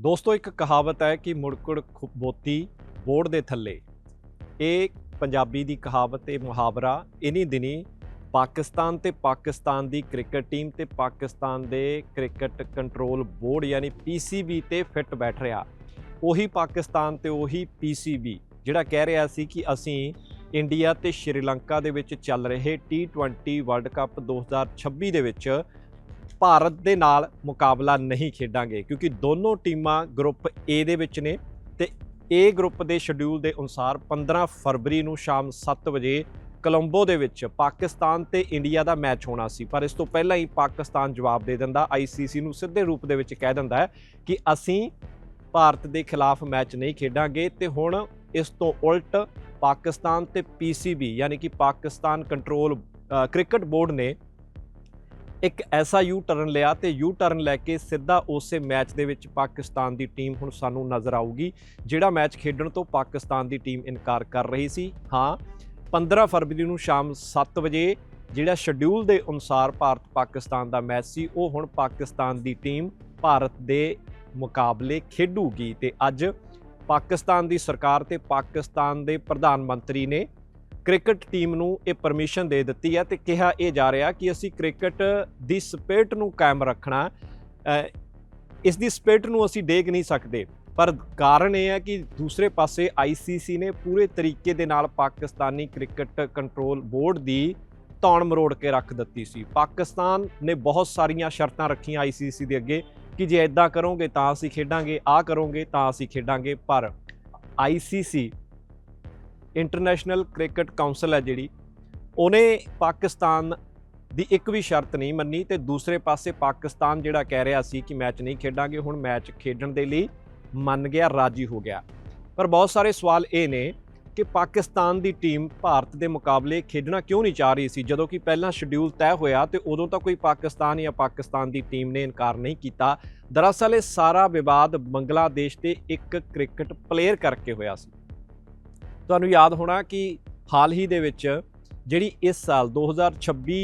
ਦੋਸਤੋ, ਇੱਕ ਕਹਾਵਤ ਹੈ ਕਿ ਮੁੜਕੁੜ ਖੁਬੋਤੀ ਬੋੜ ਦੇ ਥੱਲੇ। ਇਹ ਪੰਜਾਬੀ ਦੀ ਕਹਾਵਤ ਤੇ ਮੁਹਾਵਰਾ ਇਨੀ ਦਿਨੀ ਪਾਕਿਸਤਾਨ ਤੇ ਪਾਕਿਸਤਾਨ ਦੀ ਕ੍ਰਿਕਟ ਟੀਮ ਤੇ ਪਾਕਿਸਤਾਨ ਦੇ ਕ੍ਰਿਕਟ ਕੰਟਰੋਲ ਬੋਰਡ ਯਾਨੀ ਪੀਸੀਬੀ ਤੇ ਫਿੱਟ ਬੈਠ ਰਿਹਾ। ਉਹੀ ਪਾਕਿਸਤਾਨ ਤੇ ਉਹੀ ਪੀਸੀਬੀ ਜਿਹੜਾ ਕਹਿ ਰਿਹਾ ਸੀ ਕਿ ਅਸੀਂ ਇੰਡੀਆ ਤੇ ਸ਼੍ਰੀਲੰਕਾ ਦੇ ਵਿੱਚ ਚੱਲ ਰਹੇ T20 ਵਰਲਡ ਕੱਪ 2026 ਦੇ ਵਿੱਚ ਭਾਰਤ ਦੇ ਨਾਲ ਮੁਕਾਬਲਾ ਨਹੀਂ ਖੇਡਾਂਗੇ, ਕਿਉਂਕਿ ਦੋਨੋਂ ਟੀਮਾਂ ਗਰੁੱਪ ਏ ਦੇ ਵਿੱਚ ਨੇ ਤੇ ਏ ਗਰੁੱਪ ਦੇ ਸ਼ਡਿਊਲ ਦੇ ਅਨੁਸਾਰ 15 ਫਰਵਰੀ ਨੂੰ ਸ਼ਾਮ 7 ਵਜੇ ਕੋਲੰਬੋ ਦੇ ਵਿੱਚ ਪਾਕਿਸਤਾਨ ਤੇ ਇੰਡੀਆ ਦਾ ਮੈਚ ਹੋਣਾ ਸੀ। ਪਰ ਇਸ ਤੋਂ ਪਹਿਲਾਂ ਹੀ ਪਾਕਿਸਤਾਨ ਜਵਾਬ ਦੇ ਦਿੰਦਾ ICC ਨੂੰ ਸਿੱਧੇ ਰੂਪ ਦੇ ਵਿੱਚ ਕਹਿ ਦਿੰਦਾ ਹੈ ਕਿ ਅਸੀਂ ਭਾਰਤ ਦੇ ਖਿਲਾਫ ਮੈਚ ਨਹੀਂ ਖੇਡਾਂਗੇ ਤੇ ਹੁਣ ਇਸ ਤੋਂ ਉਲਟ ਪਾਕਿਸਤਾਨ ਤੇ PCB ਯਾਨੀ ਕਿ ਪਾਕਿਸਤਾਨ ਕੰਟਰੋਲ ਕ੍ਰਿਕਟ ਬੋਰਡ ਨੇ ਇੱਕ ਐਸਾ ਯੂ ਟਰਨ ਲਿਆ ਤੇ ਯੂ ਟਰਨ ਲੈ ਕੇ ਸਿੱਧਾ ਉਸੇ ਮੈਚ ਦੇ ਵਿੱਚ ਪਾਕਿਸਤਾਨ ਦੀ ਟੀਮ ਹੁਣ ਸਾਨੂੰ ਨਜ਼ਰ ਆਊਗੀ, ਜਿਹੜਾ ਮੈਚ ਖੇਡਣ ਤੋਂ ਪਾਕਿਸਤਾਨ ਦੀ ਟੀਮ ਇਨਕਾਰ ਕਰ ਰਹੀ ਸੀ। ਹਾਂ 15 ਫਰਵਰੀ ਨੂੰ ਸ਼ਾਮ 7 ਵਜੇ ਜਿਹੜਾ ਸ਼ਡਿਊਲ ਦੇ ਅਨੁਸਾਰ ਭਾਰਤ ਪਾਕਿਸਤਾਨ ਦਾ ਮੈਚ ਸੀ, ਉਹ ਹੁਣ ਪਾਕਿਸਤਾਨ ਦੀ ਟੀਮ ਭਾਰਤ ਦੇ ਮੁਕਾਬਲੇ ਖੇਡੂਗੀ ਤੇ ਅੱਜ ਪਾਕਿਸਤਾਨ ਦੀ ਸਰਕਾਰ ਤੇ ਪਾਕਿਸਤਾਨ ਦੇ ਪ੍ਰਧਾਨ ਮੰਤਰੀ ਨੇ ਕ੍ਰਿਕਟ ਟੀਮ ਨੂੰ ਇਹ ਪਰਮਿਸ਼ਨ ਦੇ ਦਿੱਤੀ ਹੈ ਤੇ ਕਿਹਾ ਇਹ ਜਾ ਰਿਹਾ ਕਿ ਅਸੀਂ ਕ੍ਰਿਕਟ ਦੀ ਸਪਿਰਟ ਨੂੰ ਕਾਇਮ ਰੱਖਣਾ ਇਸ ਦੀ ਸਪਿਰਟ ਨੂੰ ਅਸੀਂ ਡੇਗ ਨਹੀਂ ਸਕਦੇ। ਪਰ ਕਾਰਨ ਇਹ ਹੈ ਕਿ ਦੂਸਰੇ ਪਾਸੇ ਆਈਸੀਸੀ ਨੇ ਪੂਰੇ ਤਰੀਕੇ ਦੇ ਨਾਲ ਪਾਕਿਸਤਾਨੀ ਕ੍ਰਿਕਟ ਕੰਟਰੋਲ ਬੋਰਡ ਦੀ ਤੌਣ ਮਰੋੜ ਕੇ ਰੱਖ ਦਿੱਤੀ ਸੀ। ਪਾਕਿਸਤਾਨ ਨੇ ਬਹੁਤ ਸਾਰੀਆਂ ਸ਼ਰਤਾਂ ਰੱਖੀਆਂ ਆਈਸੀਸੀ ਦੇ ਅੱਗੇ ਕਿ ਜੇ ਇਦਾਂ ਕਰੋਗੇ ਤਾਂ ਅਸੀਂ ਖੇਡਾਂਗੇ ਆ ਕਰੋਗੇ ਤਾਂ ਅਸੀਂ ਖੇਡਾਂਗੇ। ਪਰ ਆਈਸੀਸੀ ਇੰਟਰਨੈਸ਼ਨਲ ਕ੍ਰਿਕਟ ਕਾਉਂਸਲ ਹੈ ਜਿਹੜੀ, ਉਹਨੇ ਪਾਕਿਸਤਾਨ ਦੀ ਇੱਕ ਵੀ ਸ਼ਰਤ ਨਹੀਂ ਮੰਨੀ ਤੇ ਦੂਸਰੇ ਪਾਸੇ ਪਾਕਿਸਤਾਨ ਜਿਹੜਾ ਕਹਿ ਰਿਹਾ ਸੀ ਕਿ ਮੈਚ ਨਹੀਂ ਖੇਡਾਂਗੇ, ਹੁਣ ਮੈਚ ਖੇਡਣ ਦੇ ਲਈ ਮੰਨ ਗਿਆ, ਰਾਜੀ ਹੋ ਗਿਆ। ਪਰ ਬਹੁਤ ਸਾਰੇ ਸਵਾਲ ਇਹ ਨੇ ਕਿ ਪਾਕਿਸਤਾਨ ਦੀ ਟੀਮ ਭਾਰਤ ਦੇ ਮੁਕਾਬਲੇ ਖੇਡਣਾ ਕਿਉਂ ਨਹੀਂ ਚਾਹ ਰਹੀ ਸੀ? ਜਦੋਂ ਕਿ ਪਹਿਲਾਂ ਸ਼ਡਿਊਲ ਤੈਅ ਹੋਇਆ ਤੇ ਉਦੋਂ ਤਾਂ ਕੋਈ ਪਾਕਿਸਤਾਨ ਜਾਂ ਪਾਕਿਸਤਾਨ ਦੀ ਟੀਮ ਨੇ ਇਨਕਾਰ ਨਹੀਂ ਕੀਤਾ। ਦਰਅਸਲ ਇਹ ਸਾਰਾ ਵਿਵਾਦ ਬੰਗਲਾਦੇਸ਼ ਦੇ ਇੱਕ ਕ੍ਰਿਕਟ ਪਲੇਅਰ ਕਰਕੇ ਹੋਇਆ ਸੀ। ਤੁਹਾਨੂੰ ਯਾਦ ਹੋਣਾ ਕਿ ਹਾਲ ਹੀ ਦੇ ਵਿੱਚ ਜਿਹੜੀ ਇਸ ਸਾਲ 2026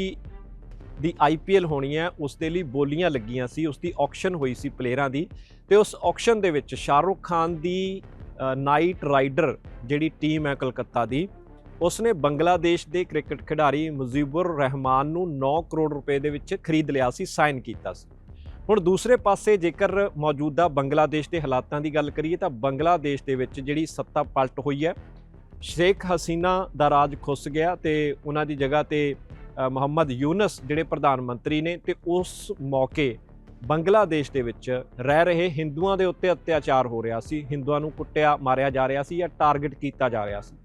ਦੀ ਆਈਪੀਐਲ ਹੋਣੀ ਹੈ, ਉਸ ਦੇ ਲਈ ਬੋਲੀਆਂ ਲੱਗੀਆਂ ਸੀ, ਉਸ ਦੀ ਆਕਸ਼ਨ ਹੋਈ ਸੀ ਪਲੇਅਰਾਂ ਦੀ ਤੇ ਉਸ ਆਕਸ਼ਨ ਦੇ ਵਿੱਚ ਸ਼ਾਹਰੁਖ ਖਾਨ ਦੀ ਨਾਈਟ ਰਾਈਡਰ ਜਿਹੜੀ ਟੀਮ ਹੈ ਕਲਕੱਤਾ ਦੀ, ਉਸਨੇ ਬੰਗਲਾਦੇਸ਼ ਦੇ ਕ੍ਰਿਕਟ ਖਿਡਾਰੀ ਮੁਜੀਬੁਰ ਰਹਿਮਾਨ ਨੂੰ 9 ਕਰੋੜ ਰੁਪਏ ਦੇ ਵਿੱਚ ਖਰੀਦ ਲਿਆ ਸੀ ਸਾਈਨ ਕੀਤਾ ਸੀ। ਹੁਣ ਦੂਸਰੇ ਪਾਸੇ ਜੇਕਰ ਮੌਜੂਦਾ ਬੰਗਲਾਦੇਸ਼ ਦੇ ਹਾਲਾਤਾਂ ਦੀ ਗੱਲ ਕਰੀਏ ਤਾਂ ਬੰਗਲਾਦੇਸ਼ ਦੇ ਵਿੱਚ ਜਿਹੜੀ ਸੱਤਾ ਪਲਟ ਹੋਈ ਹੈ ਸ਼ੇਖ ਹਸੀਨਾ ਦਾ ਰਾਜ ਖੁੱਸ ਗਿਆ ਤੇ ਉਹਨਾਂ ਦੀ ਜਗ੍ਹਾ ਤੇ ਮੁਹੰਮਦ ਯੂਨਸ ਜਿਹੜੇ ਪ੍ਰਧਾਨ ਮੰਤਰੀ ਨੇ ਤੇ ਉਸ ਮੌਕੇ ਬੰਗਲਾਦੇਸ਼ ਦੇ ਵਿੱਚ ਰਹਿ ਰਹੇ ਹਿੰਦੂਆਂ ਦੇ ਉੱਤੇ ਅਤਿਆਚਾਰ ਹੋ ਰਿਹਾ ਸੀ, ਹਿੰਦੂਆਂ ਨੂੰ ਕੁੱਟਿਆ, ਮਾਰਿਆ ਜਾ ਰਿਹਾ ਸੀ ਜਾਂ ਟਾਰਗੇਟ ਕੀਤਾ ਜਾ ਰਿਹਾ ਸੀ।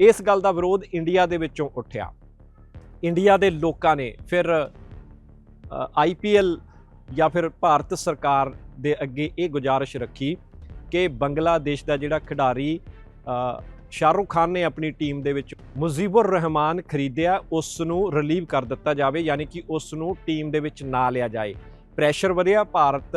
ਇਸ ਗੱਲ ਦਾ ਵਿਰੋਧ ਇੰਡੀਆ ਦੇ ਵਿੱਚੋਂ ਉੱਠਿਆ। ਇੰਡੀਆ ਦੇ ਲੋਕਾਂ ਨੇ ਫਿਰ ਆਈਪੀਐਲ ਜਾਂ ਫਿਰ ਭਾਰਤ ਸਰਕਾਰ ਦੇ ਅੱਗੇ ਇਹ ਗੁਜ਼ਾਰਿਸ਼ ਰੱਖੀ ਕਿ ਬੰਗਲਾਦੇਸ਼ ਦਾ ਜਿਹੜਾ ਖਿਡਾਰੀ ਸ਼ਾਹਰੁਖ ਖਾਨ ਨੇ ਆਪਣੀ ਟੀਮ ਦੇ ਵਿੱਚ ਮੁਜੀਬੁਰ ਰਹਿਮਾਨ ਖਰੀਦਿਆ ਉਸ ਨੂੰ ਰਿਲੀਵ ਕਰ ਦਿੱਤਾ ਜਾਵੇ, ਯਾਨੀ ਕਿ ਉਸ ਨੂੰ ਟੀਮ ਦੇ ਵਿੱਚ ਨਾ ਲਿਆ ਜਾਏ। ਪ੍ਰੈਸ਼ਰ ਵਧਿਆ, ਭਾਰਤ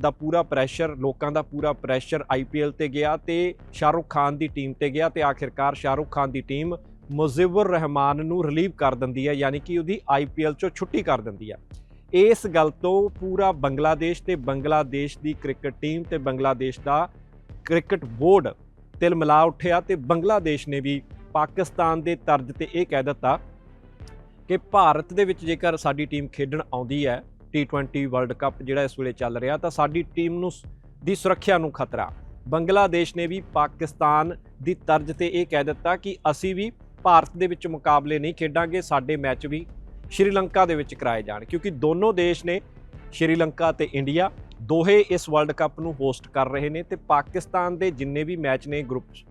ਦਾ ਪੂਰਾ ਪ੍ਰੈਸ਼ਰ ਲੋਕਾਂ ਦਾ ਪੂਰਾ ਪ੍ਰੈਸ਼ਰ ਆਈਪੀਐਲ ਤੇ ਗਿਆ ਤੇ ਸ਼ਾਹਰੁਖ ਖਾਨ ਦੀ ਟੀਮ ਤੇ ਗਿਆ ਤੇ ਆਖਿਰਕਾਰ ਸ਼ਾਹਰੁਖ ਖਾਨ ਦੀ ਟੀਮ ਮੁਜੀਬੁਰ ਰਹਿਮਾਨ ਨੂੰ ਰਿਲੀਵ ਕਰ ਦਿੰਦੀ ਹੈ, ਯਾਨੀ ਕਿ ਉਹਦੀ ਆਈਪੀਐਲ ਚੋਂ ਛੁੱਟੀ ਕਰ ਦਿੰਦੀ ਹੈ। ਇਸ ਗੱਲ ਤੋਂ ਪੂਰਾ ਬੰਗਲਾਦੇਸ਼ ਤੇ ਬੰਗਲਾਦੇਸ਼ ਦੀ ਕ੍ਰਿਕਟ ਟੀਮ ਤੇ ਬੰਗਲਾਦੇਸ਼ ਦਾ ਕ੍ਰਿਕਟ ਬੋਰਡ ਤਿਲ ਮਿਲਾ ਉੱਠਿਆ ਤੇ ਬੰਗਲਾਦੇਸ਼ ਨੇ ਵੀ ਪਾਕਿਸਤਾਨ ਦੇ ਤਰਜ਼ ਤੇ ਇਹ ਕਹਿ ਦਿੱਤਾ ਕਿ ਭਾਰਤ ਦੇ ਵਿੱਚ ਜੇਕਰ ਸਾਡੀ ਟੀਮ ਖੇਡਣ ਆਉਂਦੀ ਹੈ T20 ਵਰਲਡ ਕੱਪ ਜਿਹੜਾ ਇਸ ਵੇਲੇ ਚੱਲ ਰਿਹਾ, ਤਾਂ ਸਾਡੀ ਟੀਮ ਨੂੰ ਦੀ ਸੁਰੱਖਿਆ ਨੂੰ ਖਤਰਾ। ਬੰਗਲਾਦੇਸ਼ ਨੇ ਵੀ ਪਾਕਿਸਤਾਨ ਦੀ ਤਰਜ਼ ਤੇ ਇਹ ਕਹਿ ਦਿੱਤਾ ਕਿ ਅਸੀਂ ਵੀ ਭਾਰਤ ਦੇ ਵਿੱਚ ਮੁਕਾਬਲੇ ਨਹੀਂ ਖੇਡਾਂਗੇ, ਸਾਡੇ ਮੈਚ ਵੀ ਸ਼੍ਰੀਲੰਕਾ ਦੇ ਵਿੱਚ ਕਰਾਏ ਜਾਣ, ਕਿਉਂਕਿ ਦੋਨੋਂ ਦੇਸ਼ ਨੇ ਸ਼੍ਰੀਲੰਕਾ ਤੇ ਇੰਡੀਆ ਦੋਹੇ ਇਸ ਵਰਲਡ ਕੱਪ ਨੂੰ ਹੋਸਟ ਕਰ ਰਹੇ ਨੇ ਤੇ ਪਾਕਿਸਤਾਨ ਦੇ ਜਿੰਨੇ ਵੀ ਮੈਚ ਨੇ ਗਰੁੱਪਸ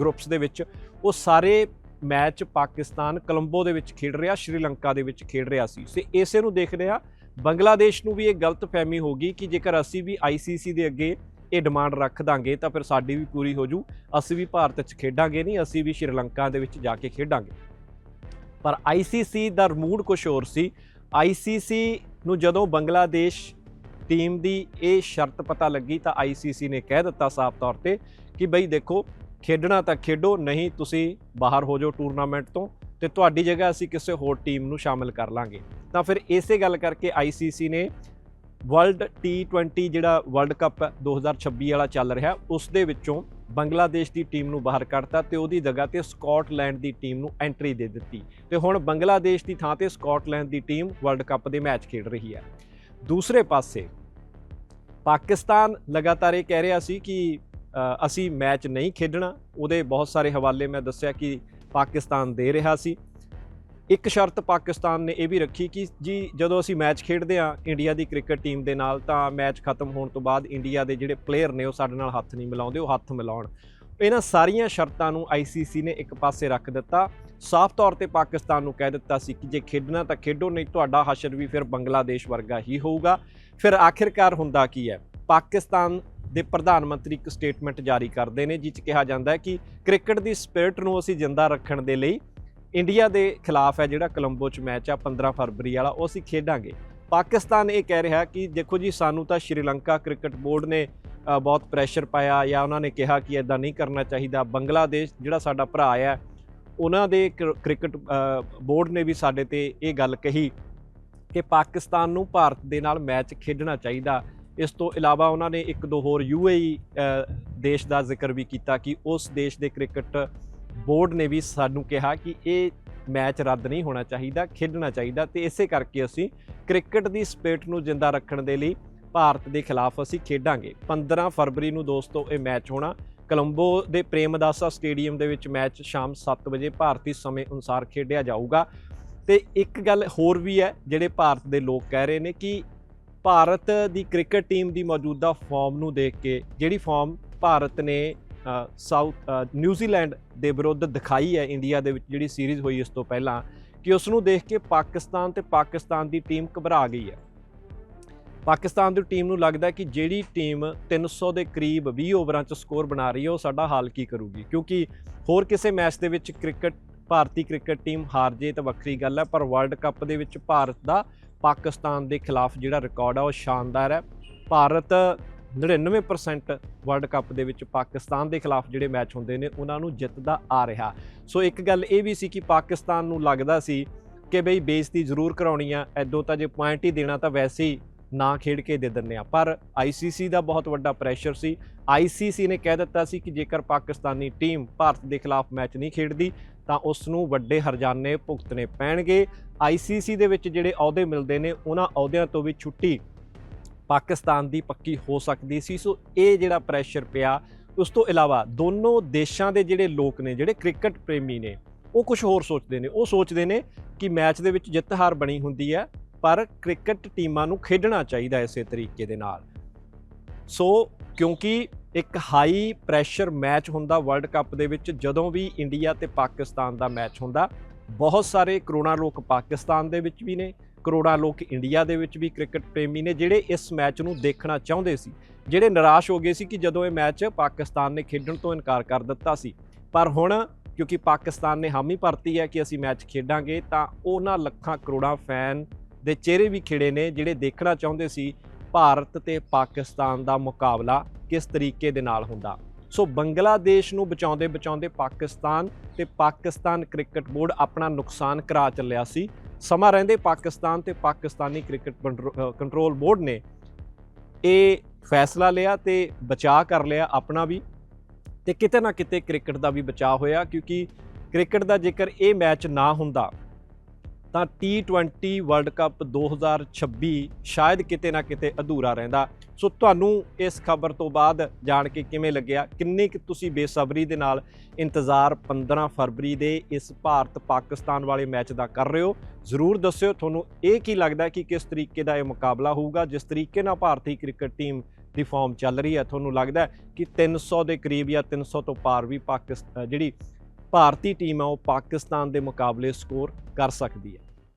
ਗਰੁੱਪਸ ਦੇ ਵਿੱਚ, ਉਹ ਸਾਰੇ ਮੈਚ ਪਾਕਿਸਤਾਨ ਕੋਲੰਬੋ ਦੇ ਵਿੱਚ ਖੇਡ ਰਿਹਾ, ਸ਼੍ਰੀਲੰਕਾ ਦੇ ਵਿੱਚ ਖੇਡ ਰਿਹਾ ਸੀ। ਸੇ ਇਸੇ ਨੂੰ ਦੇਖ ਰਿਹਾ, ਬੰਗਲਾਦੇਸ਼ ਨੂੰ ਵੀ ਇਹ ਗਲਤ ਫਹਿਮੀ ਹੋ ਗਈ ਕਿ ਜੇਕਰ ਅਸੀਂ ਵੀ ਆਈਸੀਸੀ ਦੇ ਅੱਗੇ ਇਹ ਡਿਮਾਂਡ ਰੱਖ ਦਾਂਗੇ, ਤਾਂ ਫਿਰ ਸਾਡੀ ਵੀ ਪੂਰੀ ਹੋ ਜੂ। ਅਸੀਂ ਵੀ ਭਾਰਤ 'ਚ ਖੇਡਾਂਗੇ ਨਹੀਂ, ਅਸੀਂ ਵੀ ਸ਼੍ਰੀਲੰਕਾ ਦੇ ਵਿੱਚ ਜਾ ਕੇ ਖੇਡਾਂਗੇ। ਪਰ ਆਈਸੀਸੀ ਦਾ ਮੂਡ ਕੁਝ ਹੋਰ ਸੀ। ਆਈਸੀਸੀ ਨੂੰ ਜਦੋਂ ਬੰਗਲਾਦੇਸ਼ ਟੀਮ ਦੀ ਇਹ ਸ਼ਰਤ ਪਤਾ ਲੱਗੀ ਤਾਂ ਆਈਸੀਸੀ ਨੇ ਕਹਿ ਦਿੱਤਾ ਸਾਫ਼ ਤੌਰ ਤੇ ਕਿ ਬਈ ਦੇਖੋ, ਖੇਡਣਾ ਤਾਂ ਖੇਡੋ, ਨਹੀਂ ਤੁਸੀਂ ਬਾਹਰ ਹੋ ਜਾਓ ਟੂਰਨਾਮੈਂਟ ਤੋਂ ਤੇ ਤੁਹਾਡੀ ਜਗ੍ਹਾ ਅਸੀਂ ਕਿਸੇ ਹੋਰ ਟੀਮ ਨੂੰ ਸ਼ਾਮਿਲ ਕਰ ਲਾਂਗੇ। ਤਾਂ ਫਿਰ ਇਸੇ ਗੱਲ ਕਰਕੇ ਆਈਸੀਸੀ ਨੇ ਵਰਲਡ T20 ਜਿਹੜਾ ਵਰਲਡ ਕੱਪ 2026 ਵਾਲਾ ਚੱਲ ਰਿਹਾ, ਉਸ ਦੇ ਵਿੱਚੋਂ ਬੰਗਲਾਦੇਸ਼ ਦੀ ਟੀਮ ਨੂੰ ਬਾਹਰ ਕੱਢਤਾ ਤੇ ਉਹਦੀ ਜਗ੍ਹਾ ਤੇ ਸਕਾਟਲੈਂਡ ਦੀ ਟੀਮ ਨੂੰ ਐਂਟਰੀ ਦੇ ਦਿੱਤੀ। ਤੇ ਹੁਣ ਬੰਗਲਾਦੇਸ਼ ਦੀ ਥਾਂ ਤੇ ਸਕਾਟਲੈਂਡ ਦੀ ਟੀਮ ਵਰਲਡ ਕੱਪ ਦੇ ਮੈਚ ਖੇਡ ਰਹੀ ਹੈ। ਦੂਸਰੇ ਪਾਸੇ ਪਾਕਿਸਤਾਨ ਲਗਾਤਾਰ ਇਹ ਕਹਿ ਰਿਹਾ ਸੀ ਕਿ ਅਸੀਂ ਮੈਚ ਨਹੀਂ ਖੇਡਣਾ। ਉਹਦੇ ਬਹੁਤ ਸਾਰੇ ਹਵਾਲੇ ਮੈਂ ਦੱਸਿਆ ਕਿ ਪਾਕਿਸਤਾਨ ਦੇ ਰਿਹਾ ਸੀ। ਇੱਕ ਸ਼ਰਤ ਪਾਕਿਸਤਾਨ ਨੇ ਇਹ ਵੀ ਰੱਖੀ ਕਿ ਜੀ, ਜਦੋਂ ਅਸੀਂ ਮੈਚ ਖੇਡਦੇ ਆ ਇੰਡੀਆ ਦੀ ਕ੍ਰਿਕਟ ਟੀਮ ਦੇ ਨਾਲ, ਤਾਂ ਮੈਚ ਖਤਮ ਹੋਣ ਤੋਂ ਬਾਅਦ ਇੰਡੀਆ ਦੇ ਜਿਹੜੇ ਪਲੇਅਰ ਨੇ ਉਹ ਸਾਡੇ ਨਾਲ ਹੱਥ ਨਹੀਂ ਮਿਲਾਉਂਦੇ, ਉਹ ਹੱਥ ਮਿਲਾਉਣ। ਇਹਨਾਂ ਸਾਰੀਆਂ ਸ਼ਰਤਾਂ ਨੂੰ ਆਈਸੀਸੀ ਨੇ ਇੱਕ ਪਾਸੇ ਰੱਖ ਦਿੱਤਾ। ਸਾਫ਼ ਤੌਰ ਤੇ ਪਾਕਿਸਤਾਨ ਨੂੰ ਕਹਿ ਦਿੱਤਾ ਸੀ ਕਿ ਜੇ ਖੇਡਣਾ ਤਾਂ ਖੇਡੋ, ਨਹੀਂ ਤੁਹਾਡਾ ਹਸ਼ਰ ਵੀ ਫਿਰ ਬੰਗਲਾਦੇਸ਼ ਵਰਗਾ ਹੀ ਹੋਊਗਾ। ਫਿਰ ਆਖਿਰਕਾਰ ਹੁੰਦਾ ਕੀ ਹੈ? ਪਾਕਿਸਤਾਨ ਦੇ ਪ੍ਰਧਾਨ ਮੰਤਰੀ ਇੱਕ ਸਟੇਟਮੈਂਟ ਜਾਰੀ ਕਰਦੇ ਨੇ ਜਿਸ 'ਚ ਕਿਹਾ ਜਾਂਦਾ ਹੈ ਕਿ ਕ੍ਰਿਕਟ ਦੀ ਸਪਿਰਿਟ ਨੂੰ ਅਸੀਂ ਜਿੰਦਾ ਰੱਖਣ ਦੇ ਲਈ ਇੰਡੀਆ ਦੇ ਖਿਲਾਫ ਹੈ ਜਿਹੜਾ ਕੋਲੰਬੋ 'ਚ ਮੈਚ ਆ 15 ਫਰਵਰੀ ਵਾਲਾ, ਉਹ ਅਸੀਂ ਖੇਡਾਂਗੇ। ਪਾਕਿਸਤਾਨ ਇਹ ਕਹਿ ਰਿਹਾ ਕਿ ਦੇਖੋ ਜੀ, ਸਾਨੂੰ ਤਾਂ ਸ਼੍ਰੀਲੰਕਾ ਕ੍ਰਿਕਟ ਬੋਰਡ ਨੇ ਬਹੁਤ ਪ੍ਰੈਸ਼ਰ ਪਾਇਆ ਜਾਂ ਉਹਨਾਂ ਨੇ ਕਿਹਾ ਕਿ ਇਦਾਂ ਨਹੀਂ ਕਰਨਾ ਚਾਹੀਦਾ। ਬੰਗਲਾਦੇਸ਼ ਜਿਹੜਾ ਸਾਡਾ ਭਰਾ ਹੈ ਉਹਨਾਂ ਦੇ ਕ੍ਰਿ- ਕ੍ਰਿਕਟ ਬੋਰਡ ਨੇ ਵੀ ਸਾਡੇ ਤੇ ਇਹ ਗੱਲ ਕਹੀ ਕਿ ਪਾਕਿਸਤਾਨ ਨੂੰ ਭਾਰਤ ਦੇ ਨਾਲ ਮੈਚ ਖੇਡਣਾ ਚਾਹੀਦਾ। ਇਸ ਤੋਂ ਇਲਾਵਾ ਉਹਨਾਂ ਨੇ ਇੱਕ ਦੋ ਹੋਰ ਯੂਏਈ ਦੇਸ਼ ਦਾ ਜ਼ਿਕਰ ਵੀ ਕੀਤਾ ਕਿ ਉਸ ਦੇਸ਼ ਦੇ ਕ੍ਰਿਕਟ ਬੋਰਡ ਨੇ ਵੀ ਸਾਨੂੰ ਕਿਹਾ ਕਿ ਇਹ ਮੈਚ ਰੱਦ ਨਹੀਂ ਹੋਣਾ ਚਾਹੀਦਾ, ਖੇਡਣਾ ਚਾਹੀਦਾ ਤੇ ਇਸੇ ਕਰਕੇ ਅਸੀਂ ਕ੍ਰਿਕਟ ਦੀ ਸਪਿਰਿਟ ਨੂੰ ਜਿੰਦਾ ਰੱਖਣ ਦੇ ਲਈ ਭਾਰਤ ਦੇ ਖਿਲਾਫ ਅਸੀਂ ਖੇਡਾਂਗੇ। 15 ਫਰਵਰੀ ਨੂੰ ਦੋਸਤੋ ਇਹ ਮੈਚ ਹੋਣਾ। ਕੋਲੰਬੋ ਦੇ ਪ੍ਰੇਮਦਾਸਾ ਸਟੇਡੀਅਮ ਦੇ ਵਿੱਚ ਮੈਚ ਸ਼ਾਮ 7 ਵਜੇ ਭਾਰਤੀ ਸਮੇਂ ਅਨੁਸਾਰ ਖੇਡਿਆ ਜਾਊਗਾ। ਤੇ ਇੱਕ ਗੱਲ ਹੋਰ ਵੀ ਹੈ, ਜਿਹੜੇ ਭਾਰਤ ਦੇ ਲੋਕ ਕਹਿ ਰਹੇ ਨੇ ਕਿ ਭਾਰਤ ਦੀ ਕ੍ਰਿਕਟ ਟੀਮ ਦੀ ਮੌਜੂਦਾ ਫਾਰਮ ਨੂੰ ਦੇਖ ਕੇ, ਜਿਹੜੀ ਫਾਰਮ ਭਾਰਤ ਨੇ ਸਾਊਥ ਨਿਊਜ਼ੀਲੈਂਡ ਦੇ ਵਿਰੁੱਧ ਦਿਖਾਈ ਹੈ, ਇੰਡੀਆ ਦੇ ਵਿੱਚ ਜਿਹੜੀ ਸੀਰੀਜ਼ ਹੋਈ ਇਸ ਤੋਂ ਪਹਿਲਾਂ, ਕਿ ਉਸ ਨੂੰ ਦੇਖ ਕੇ ਪਾਕਿਸਤਾਨ ਤੇ ਪਾਕਿਸਤਾਨ ਦੀ ਟੀਮ ਘਬਰਾ ਗਈ ਹੈ। ਪਾਕਿਸਤਾਨ ਦੀ ਟੀਮ ਨੂੰ ਲੱਗਦਾ ਕਿ ਜਿਹੜੀ ਟੀਮ 300 ਦੇ ਕਰੀਬ 20 ਓਵਰਾਂ 'ਚ ਸਕੋਰ ਬਣਾ ਰਹੀ ਹੈ, ਉਹ ਸਾਡਾ ਹਾਲ ਕੀ ਕਰੂਗੀ? ਕਿਉਂਕਿ ਹੋਰ ਕਿਸੇ ਮੈਚ ਦੇ ਵਿੱਚ ਕ੍ਰਿਕਟ, ਭਾਰਤੀ ਕ੍ਰਿਕਟ ਟੀਮ ਹਾਰ ਜੇ ਤਾਂ ਵੱਖਰੀ ਗੱਲ ਹੈ, ਪਰ ਵਰਲਡ ਕੱਪ ਦੇ ਵਿੱਚ ਭਾਰਤ ਦਾ ਪਾਕਿਸਤਾਨ ਦੇ ਖਿਲਾਫ ਜਿਹੜਾ ਰਿਕਾਰਡ ਹੈ ਉਹ ਸ਼ਾਨਦਾਰ ਹੈ। ਭਾਰਤ 99% ਵਰਲਡ ਕੱਪ ਦੇ ਵਿੱਚ ਪਾਕਿਸਤਾਨ ਦੇ ਖਿਲਾਫ ਜਿਹੜੇ ਮੈਚ ਹੁੰਦੇ ਨੇ, ਉਹਨਾਂ ਨੂੰ ਜਿੱਤਦਾ ਆ ਰਿਹਾ। ਸੋ ਇੱਕ ਗੱਲ ਇਹ ਵੀ ਸੀ ਕਿ ਪਾਕਿਸਤਾਨ ਨੂੰ ਲੱਗਦਾ ਸੀ ਕਿ ਬਈ ਬੇਇੱਜ਼ਤੀ ਜ਼ਰੂਰ ਕਰਾਉਣੀ ਆ ਐਦੋਂ ਤਾਂ ਜੇ ਪੁਆਇੰਟ ਹੀ ਦੇਣਾ ਤਾਂ ਵੈਸੇ ਹੀ ਨਾ ਖੇਡ ਕੇ ਦੇ ਦਿੰਨੇ ਆ। ਪਰ ਆਈਸੀਸੀ ਦਾ ਬਹੁਤ ਵੱਡਾ ਪ੍ਰੈਸ਼ਰ ਸੀ। ਆਈਸੀਸੀ ਨੇ ਕਹਿ ਦਿੱਤਾ ਸੀ ਕਿ ਜੇਕਰ ਪਾਕਿਸਤਾਨੀ ਟੀਮ ਭਾਰਤ ਦੇ ਖਿਲਾਫ ਮੈਚ ਨਹੀਂ ਖੇਡਦੀ, ਤਾਂ ਉਸ ਨੂੰ ਵੱਡੇ ਹਰਜਾਨੇ ਭੁਗਤਣੇ ਪੈਣਗੇ। ਆਈਸੀਸੀ ਦੇ ਵਿੱਚ ਜਿਹੜੇ ਅਹੁਦੇ ਮਿਲਦੇ ਨੇ, ਉਹਨਾਂ ਅਹੁਦਿਆਂ ਤੋਂ ਵੀ ਛੁੱਟੀ ਪਾਕਿਸਤਾਨ ਦੀ ਪੱਕੀ ਹੋ ਸਕਦੀ ਸੀ। ਸੋ ਇਹ ਜਿਹੜਾ ਪ੍ਰੈਸ਼ਰ ਪਿਆ, ਉਸ ਤੋਂ ਇਲਾਵਾ ਦੋਨੋਂ ਦੇਸ਼ਾਂ ਦੇ ਜਿਹੜੇ ਲੋਕ ਨੇ, ਜਿਹੜੇ ਕ੍ਰਿਕਟ ਪ੍ਰੇਮੀ ਨੇ, ਉਹ ਕੁਝ ਹੋਰ ਸੋਚਦੇ ਨੇ। ਉਹ ਸੋਚਦੇ ਨੇ ਕਿ ਮੈਚ ਦੇ ਵਿੱਚ ਜਿੱਤ ਹਾਰ ਬਣੀ ਹੁੰਦੀ ਹੈ। ਪਰ ਕ੍ਰਿਕਟ ਟੀਮਾਂ ਨੂੰ ਖੇਡਣਾ ਚਾਹੀਦਾ ਇਸੇ ਤਰੀਕੇ ਦੇ ਨਾਲ। ਸੋ ਕਿਉਂਕਿ ਇੱਕ ਹਾਈ ਪ੍ਰੈਸ਼ਰ ਮੈਚ ਹੁੰਦਾ ਵਰਲਡ ਕੱਪ ਦੇ ਵਿੱਚ, ਜਦੋਂ ਵੀ ਇੰਡੀਆ ਤੇ ਪਾਕਿਸਤਾਨ ਦਾ ਮੈਚ ਹੁੰਦਾ, ਬਹੁਤ ਸਾਰੇ ਕਰੋੜਾਂ ਲੋਕ ਪਾਕਿਸਤਾਨ ਦੇ ਵਿੱਚ ਵੀ ਨੇ, ਕਰੋੜਾਂ ਲੋਕ ਇੰਡੀਆ ਦੇ ਵਿੱਚ ਵੀ ਕ੍ਰਿਕਟ ਪ੍ਰੇਮੀ ਨੇ, ਜਿਹੜੇ ਇਸ ਮੈਚ ਨੂੰ ਦੇਖਣਾ ਚਾਹੁੰਦੇ ਸੀ। ਜਿਹੜੇ ਨਿਰਾਸ਼ ਹੋ ਗਏ ਸੀ ਕਿ ਜਦੋਂ ਇਹ ਮੈਚ ਪਾਕਿਸਤਾਨ ਨੇ ਖੇਡਣ ਤੋਂ ਇਨਕਾਰ ਕਰ ਦਿੱਤਾ ਸੀ। ਪਰ ਹੁਣ ਕਿਉਂਕਿ ਪਾਕਿਸਤਾਨ ਨੇ ਹਾਮੀ ਭਰਤੀ ਹੈ ਕਿ ਅਸੀਂ ਮੈਚ ਖੇਡਾਂਗੇ, ਤਾਂ ਉਹਨਾਂ ਲੱਖਾਂ ਕਰੋੜਾਂ ਫੈਨ ਦੇ ਚਿਹਰੇ ਵੀ ਖਿੜੇ ਨੇ, ਜਿਹੜੇ ਦੇਖਣਾ ਚਾਹੁੰਦੇ ਸੀ ਭਾਰਤ ਤੇ ਪਾਕਿਸਤਾਨ ਦਾ ਮੁਕਾਬਲਾ ਕਿਸ ਤਰੀਕੇ ਦੇ ਨਾਲ ਹੁੰਦਾ। ਸੋ ਬੰਗਲਾਦੇਸ਼ ਨੂੰ ਬਚਾਉਂਦੇ ਬਚਾਉਂਦੇ ਪਾਕਿਸਤਾਨ ਤੇ ਪਾਕਿਸਤਾਨ ਕ੍ਰਿਕਟ ਬੋਰਡ ਆਪਣਾ ਨੁਕਸਾਨ ਕਰਾ ਚੱਲਿਆ ਸੀ। ਸਮਾਂ ਰਹਿੰਦੇ ਪਾਕਿਸਤਾਨ ਤੇ ਪਾਕਿਸਤਾਨੀ ਕ੍ਰਿਕਟ ਬੰਡਰੋ- ਕੰਟਰੋਲ ਬੋਰਡ ਨੇ ਇਹ ਫੈਸਲਾ ਲਿਆ ਤੇ ਬਚਾਅ ਕਰ ਲਿਆ ਆਪਣਾ ਵੀ ਤੇ ਕਿਤੇ ਨਾ ਕਿਤੇ ਕ੍ਰਿਕਟ ਦਾ ਵੀ ਬਚਾਅ ਹੋਇਆ ਕਿਉਂਕਿ ਕ੍ਰਿਕਟ ਦਾ ਜੇਕਰ ਇਹ ਮੈਚ ਨਾ ਹੁੰਦਾ ਤਾਂ T20 ਵਰਲਡ ਕੱਪ 2026 ਸ਼ਾਇਦ ਕਿਤੇ ਨਾ ਕਿਤੇ ਅਧੂਰਾ ਰਹਿੰਦਾ। ਸੋ ਤੁਹਾਨੂੰ ਇਸ ਖਬਰ ਤੋਂ ਬਾਅਦ ਜਾਣ ਕੇ ਕਿਵੇਂ ਲੱਗਿਆ? ਕਿੰਨੇ ਕਿ ਤੁਸੀਂ ਬੇਸਬਰੀ ਦੇ ਨਾਲ ਇੰਤਜ਼ਾਰ 15 ਫਰਵਰੀ ਦੇ ਇਸ ਭਾਰਤ ਪਾਕਿਸਤਾਨ ਵਾਲੇ ਮੈਚ ਦਾ ਕਰ ਰਹੇ ਹੋ? ਜ਼ਰੂਰ ਦੱਸਿਓ, ਤੁਹਾਨੂੰ ਇਹ ਕੀ ਲੱਗਦਾ ਕਿ ਕਿਸ ਤਰੀਕੇ ਦਾ ਇਹ ਮੁਕਾਬਲਾ ਹੋਊਗਾ? ਜਿਸ ਤਰੀਕੇ ਨਾਲ ਭਾਰਤੀ ਕ੍ਰਿਕਟ ਟੀਮ ਦੀ ਫਾਰਮ ਚੱਲ ਰਹੀ ਹੈ, ਤੁਹਾਨੂੰ ਲੱਗਦਾ ਹੈ ਕਿ 300 ਦੇ ਕਰੀਬ ਜਾਂ 300 ਤੋਂ ਪਾਰ ਵੀ ਪਾਕਿਸਤਾਨ ਜਿਹੜੀ ਭਾਰਤੀ ਟੀਮ ਹੈ ਉਹ ਪਾਕਿਸਤਾਨ ਦੇ ਮੁਕਾਬਲੇ ਸਕੋਰ ਕਰ ਸਕਦੀ ਹੈ।